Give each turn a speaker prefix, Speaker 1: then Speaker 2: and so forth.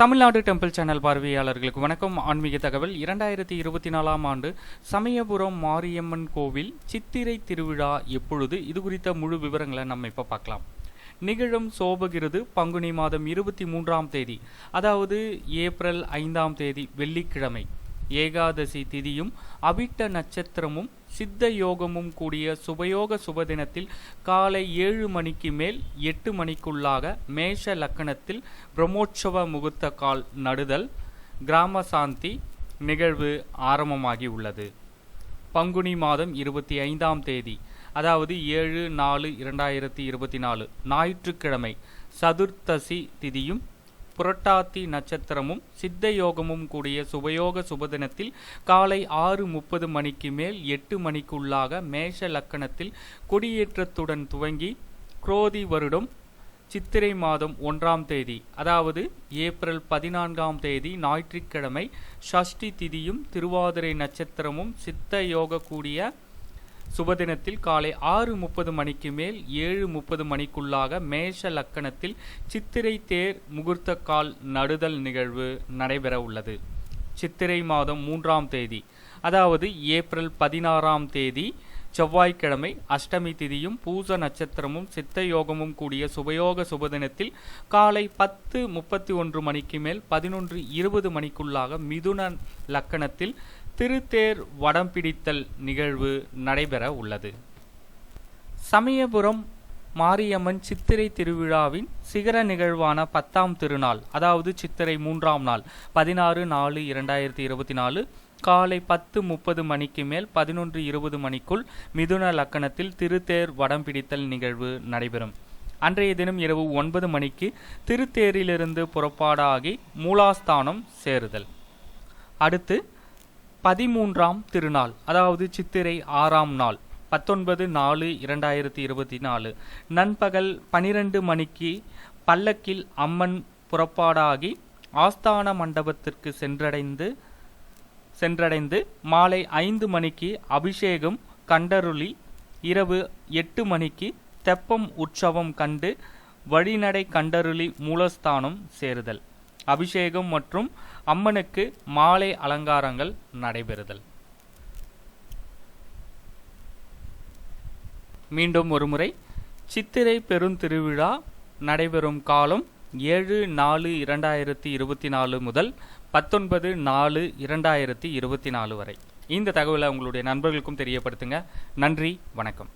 Speaker 1: Tamil Nadu temple channel பார்வையாளர்களுக்கு வணக்கம். ஆன்மீக தகவல் இரண்டாயிரத்தி இருபத்தி நாலாம் ஆண்டு சமயபுரம் மாரியம்மன் கோவில் சித்திரை திருவிழா எப்பொழுது? இது குறித்த முழு விவரங்களை நம்ம இப்போ பார்க்கலாம். நிகழும் சோபகிருது பங்குனி மாதம் இருபத்தி மூன்றாம் தேதி அதாவது ஏப்ரல் ஐந்தாம் தேதி வெள்ளிக்கிழமை. ஏகாதசி திதியும் அவிட்ட நட்சத்திரமும் சித்த யோகமும் கூடிய சுபயோக சுபதினத்தில் காலை ஏழு மணிக்கு மேல் எட்டு மணிக்குள்ளாக மேஷ லக்கணத்தில் பிரம்மோற்சவ முகூர்த்த கால் நடுதல் கிராம சாந்தி நிகழ்வு ஆரம்பமாகி உள்ளது. பங்குனி மாதம் இருபத்தி ஐந்தாம் தேதி அதாவது ஏழு நாலு இரண்டாயிரத்தி இருபத்தி நாலு ஞாயிற்றுக்கிழமை சதுர்த்தசி திதியும் புரட்டாத்தி நட்சத்திரமும் சித்த யோகமும் கூடிய சுபயோக சுபதினத்தில் காலை ஆறு முப்பது மணிக்கு மேல் எட்டு மணிக்குள்ளாக மேஷ லக்கணத்தில் கொடியேற்றத்துடன் துவங்கி குரோதி வருடம் சித்திரை மாதம் ஒன்றாம் தேதி அதாவது ஏப்ரல் பதினான்காம் தேதி ஞாயிற்றுக்கிழமை ஷஷ்டி திதியும் திருவாதிரை நட்சத்திரமும் சித்த யோக கூடிய சுபதினத்தில் காலை ஆறு முப்பது மணிக்கு மேல் ஏழு முப்பது மணிக்குள்ளாக மேஷ லக்கணத்தில் சித்திரை தேர் முகூர்த்த கால் நடுதல் நிகழ்வு நடைபெற உள்ளது. சித்திரை மாதம் மூன்றாம் தேதி அதாவது ஏப்ரல் பதினாறாம் தேதி செவ்வாய்க்கிழமை அஷ்டமி திதியும் பூச நட்சத்திரமும் சித்த யோகமும் கூடிய சுபயோக சுபதினத்தில் காலை பத்து முப்பத்தி ஒன்று மணிக்கு மேல் பதினொன்று இருபது மணிக்குள்ளாக மிதுன லக்கணத்தில் திருத்தேர் வடம் பிடித்தல் நிகழ்வு நடைபெற உள்ளது. சமயபுரம் மாரியம்மன் சித்திரை திருவிழாவின் சிகர நிகழ்வான பத்தாம் திருநாள் அதாவது சித்திரை மூன்றாம் நாள் பதினாறு நாலு இரண்டாயிரத்தி இருபத்தி நாலு காலை பத்து முப்பது மணிக்கு மேல் பதினொன்று இருபது மணிக்குள் மிதுன லக்கணத்தில் திருத்தேர் வடம் பிடித்தல் நிகழ்வு நடைபெறும். அன்றைய தினம் இரவு ஒன்பது மணிக்கு திருத்தேரிலிருந்து புறப்பாடாகி மூலாஸ்தானம் சேருதல். அடுத்து பதிமூன்றாம் திருநாள் அதாவது சித்திரை ஆறாம் நாள் பத்தொன்பது நாலு இரண்டாயிரத்தி இருபத்தி நாலு. நண்பகல் பனிரெண்டு மணிக்கு பல்லக்கில் அம்மன் புறப்பாடாகி ஆஸ்தான மண்டபத்திற்கு சென்றடைந்து சென்றடைந்து மாலை ஐந்து மணிக்கு அபிஷேகம் கண்டருளி இரவு எட்டு மணிக்கு தெப்பம் உற்சவம் கண்டு வழிநடை கண்டருளி மூலஸ்தானம் சேருதல். அபிஷேகம் மற்றும் அம்மனுக்கு மாலை அலங்காரங்கள் நடைபெறுதல். மீண்டும் ஒருமுறை சித்திரை பெருந்திருவிழா நடைபெறும் காலம் ஏழு நாலு இரண்டாயிரத்தி இருபத்தி நாலு முதல் பத்தொன்பது நாலு இரண்டாயிரத்தி இருபத்தி நாலு வரை. இந்த தகவலை உங்களுடைய நண்பர்களுக்கும் தெரியப்படுத்துங்க. நன்றி வணக்கம்.